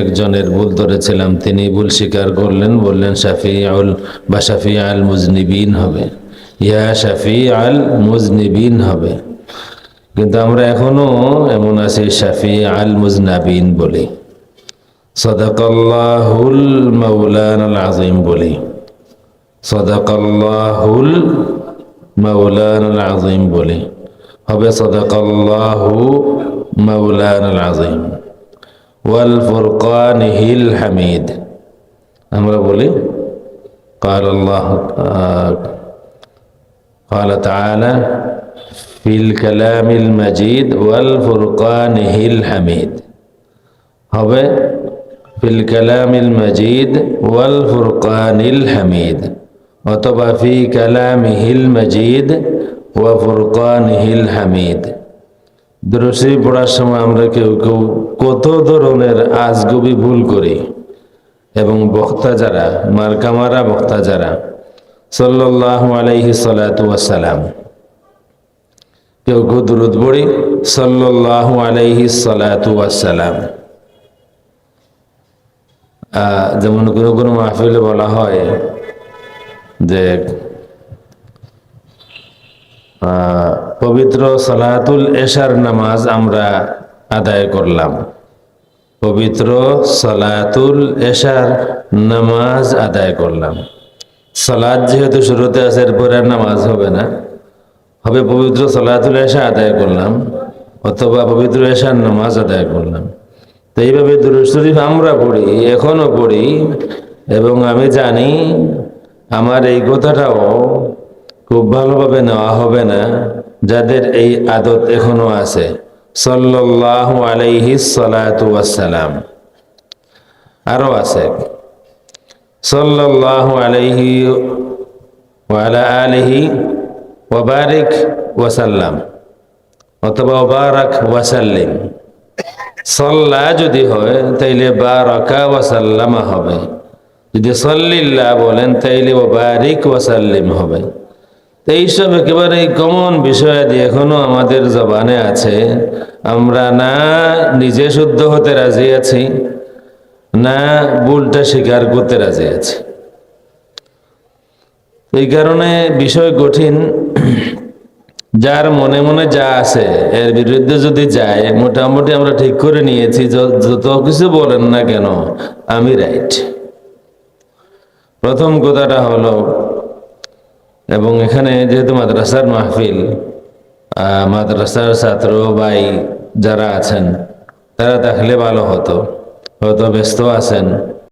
একজনের ভুল ধরেছিলাম, তিনি ভুল স্বীকার করলেন, বললেন শাফি আউল বা শাফি আল মুজনিবিন হবে। ইয়া শাফি আল মুজনিবিন হবে। কিন্তু আমরা এখনও এমন আছি শাফি আল মুজনাবিন বলি। সদাকাল্লাহুল মৌলান আল আজিম বলি। সদাকাল্লাহুল মৌলান আল আজিম বলি। হবে সদাকাল্লাহু মৌলান আল আজিম ওয়াল ফুরকানিহিল হামিদ আমরা বলি قال الله قال تعالى في الكلام المجيد والفرقانه الحميد হবে ফিল কালামিল মজিদ ওয়াল ফুরকানিল হামিদ অথবা ফি কালামিহিল মজিদ ওয়া ফুরকানিহিল হামিদ দরসি পড়ার সময় আমরা কেউ কেউ কত ধরনের আজগবি ভুল করি। এবং বক্তা যারা মার্কামারা বক্তা যারা সাল্লাল্লাহু আলাইহি ওয়াসালাম। কেউ কেউ দুরুদ পড়ি সাল্লাল্লাহু আলাইহি সালাতু ওয়াসালাম। আহ, যেমন কোনো কোনো মাহফিলে বলা হয় যে আহ, পবিত্র সালাতুল এশার নামাজ আমরা আদায় করলাম। পবিত্র সালাতুল এশার নামাজ আদায় করলাম। সালাদ যেহেতু শুরুতে আছে, এরপরে নামাজ হবে না। হবে পবিত্র সালাতুল এশা আদায় করলাম, অথবা পবিত্র এশার নামাজ আদায় করলাম। তো এইভাবে দুরুদ শরীফ আমরা পড়ি, এখনও পড়ি, এবং আমি জানি আমার এই কথাটাও খুব ভালোভাবে নেওয়া হবে না। যাদের এই আদত এখনও আছে। সাল্লাল্লাহু আলাইহি সালাতু ওয়াসসালাম। আরও আছে। সাল্লাল্লাহু আলাইহি ওয়ালা আলিহি ওয়াবারিক ওয়াসাল্লাম অথবা ওবারাক ওয়াসাল্লিম। সল্লা যদি হয়, তাইলে বারাকা ওয়াসাল্লামা হবে। যদি সল্লিল্লাহ বলেন, তাইলে ও বারিক ওয়াসাল্লিম হবে। তো এইসব একেবারে কমন বিষয়াদি এখনও আমাদের জবানে আছে। আমরা না নিজে শুদ্ধ হতে রাজি আছি, না ভুলটা স্বীকার করতে রাজি আছি। এই কারণে বিষয় কঠিন। যার মনে মনে যা আছে, এর বিরুদ্ধে যদি যায়, মোটামুটি আমরা ঠিক করে নিয়েছি, যত কিছু বলেন না কেন, আমি রাইট প্রথম কথাটা হলো এবং এখানে যেহেতু মাদ্রাসার মাহফিল মাদ্রাসার ছাত্র ভাই যারা আছেন, তারা দেখলে ভালো হতো, হয়তো ব্যস্ত আছেন।